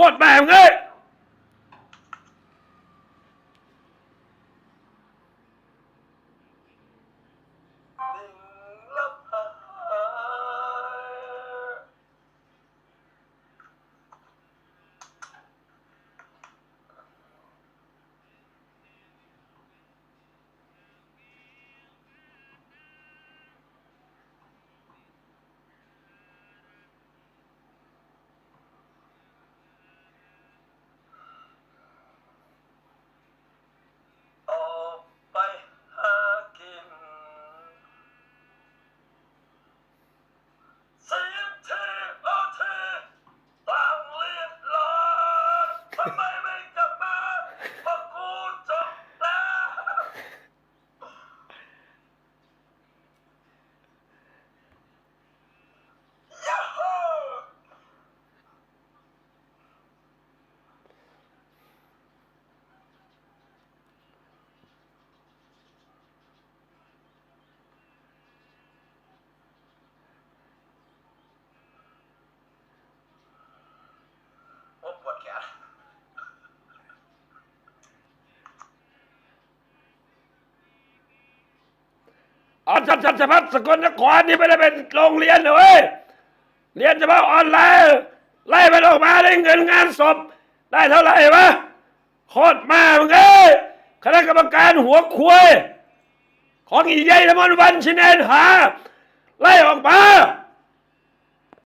โคตรแม่งเอ้ย ดิ่งลับหาย ออกไปหากิน เสียงเทโอเทต่างเรียบร้อยทำไมไม่กลับมาเพราะกูจบแล้ว ยาฮู โอ้ปวดแขน อ๋อจับจับจับพัดสกลนครนี่ไม่ได้เป็นโรงเรียนนะเว้ยเรียนเฉพาะออนไลน์ ไล่ไปออกมาได้เงินงานศพ ได้เท่าไหร่วะโคตรแม่มึงเอ้ยคณะกรรมการหัวควยของอีใหญ่ธมนวันชินเอนหา ไล่ออกมา